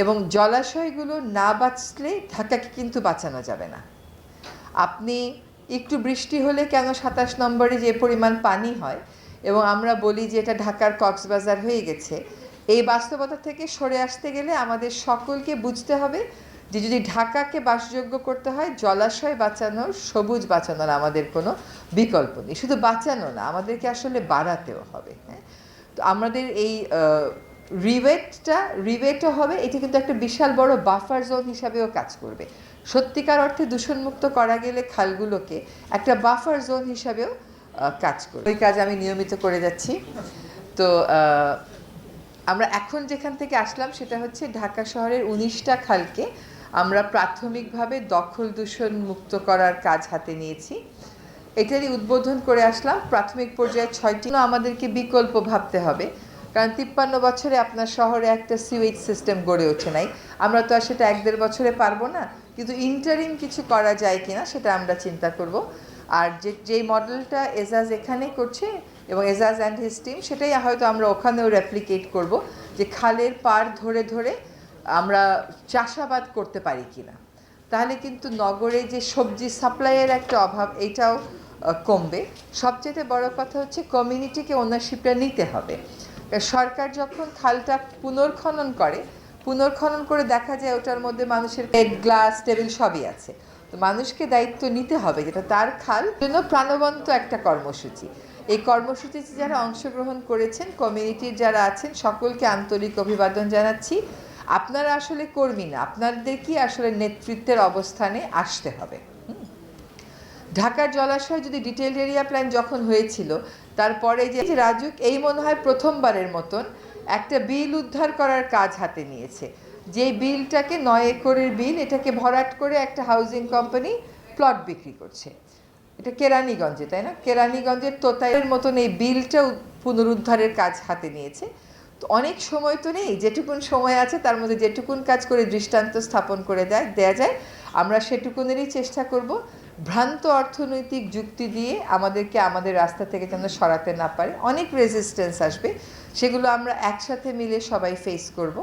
এবং জলাশয়গুলো না বাঁচলে ঢাকাকে কিন্তু বাঁচানো যাবে না। আপনি একটু বৃষ্টি হলে কেন সাতাশ নম্বরে যে পরিমাণ পানি হয় এবং আমরা বলি যে এটা ঢাকার কক্সবাজার হয়ে গেছে, এই বাস্তবতা থেকে সরে আসতে গেলে আমাদের সকলকে বুঝতে হবে যে যদি ঢাকাকে বাসযোগ্য করতে হয়, জলাশয় বাঁচানোর, সবুজ বাঁচানোর আমাদের কোনো বিকল্প নেই। শুধু বাঁচানো না, আমাদেরকে আসলে বাড়াতেও হবে হ্যাঁ? তো আমাদের এই রিওয়েটটা, রিওয়েটও হবে, এটি কিন্তু একটা বিশাল বড় বাফার জোন হিসাবেও কাজ করবে। সত্যিকার অর্থে দূষণমুক্ত করা গেলে খালগুলোকে একটা বাফার জোন হিসাবেও কাজ করবে। ওই কাজ আমি নিয়মিত করে যাচ্ছি। তো আমরা এখন যেখান থেকে আসলাম সেটা হচ্ছে ঢাকা শহরের উনিশটা খালকে আমরা প্রাথমিকভাবে দখল দূষণ মুক্ত করার কাজ হাতে নিয়েছি। এটারই উদ্বোধন করে আসলাম। প্রাথমিক পর্যায়ে ছয়টি আমাদেরকে বিকল্প ভাবতে হবে। কারণ তিপ্পান্ন বছরে আপনার শহরে একটা সিউয়েজ সিস্টেম গড়ে ওঠে নাই। আমরা তো আর সেটা এক দেড় বছরে পারব না। কিন্তু ইন্টারিম কিছু করা যায় কিনা সেটা আমরা চিন্তা করব। আর যে, যেই মডেলটা এজাজ এখানে করছে এবং এজাজ অ্যান্ড হিস টিম সেটাই হয়তো আমরা ওখানেও রেপ্লিকেট করব যে খালের পার ধরে ধরে আমরা চাষাবাদ করতে পারি কিনা। তাহলে কিন্তু নগরে যে সবজি সাপ্লাইয়ের একটা অভাব, এটাও কমবে। সবচেয়ে বড় কথা হচ্ছে কমিউনিটিকে ওনারশিপটা নিতে হবে। সরকার যখন খালটা পুনর্খনন করে পুনর্খনন করে দেখা যায় ওটার মধ্যে মানুষের প্লেট গ্লাস টেবিল সবই আছে। তো মানুষকে দায়িত্ব নিতে হবে যেটা তার খাল জন্য প্রাণবন্ত একটা কর্মসূচি। এই কর্মসূচিতে যারা অংশগ্রহণ করেছেন কমিউনিটির যারা আছেন, সকলকে আন্তরিক অভিবাদন জানাচ্ছি। আপনারা আসলে কর্মী না, আপনাদের কি আসলে নেতৃত্বের অবস্থানে আসতে হবে? ঢাকার জলাশয় যদি ডিটেইলড এরিয়া প্ল্যান যখন হয়েছিল, তারপরে যে রাজুক, এই মনে হয় প্রথমবারের মতন একটা বিল উদ্ধার করার কাজ হাতে নিয়েছে। যে বিলটাকে নয় একরের বিল, এটাকে ভরাট করে একটা হাউজিং কোম্পানি প্লট বিক্রি করছে। এটা কেরানীগঞ্জে, তাই না? কেরানীগঞ্জের তোতাইয়ের মতন এই বিলটা পুনরুদ্ধারের কাজ হাতে নিয়েছে। অনেক সময় তো নেই, যেটুকুন সময় আছে তার মধ্যে যেটুকুন কাজ করে দৃষ্টান্ত স্থাপন করে দেয়, দেয়া যায়, আমরা সেটুকুনেরই চেষ্টা করব। ভ্রান্ত অর্থনৈতিক যুক্তি দিয়ে আমাদেরকে আমাদের রাস্তা থেকে যেন সরাতে না পারে। অনেক রেজিস্ট্যান্স আসবে। সেগুলো আমরা একসাথে মিলে সবাই ফেস করব।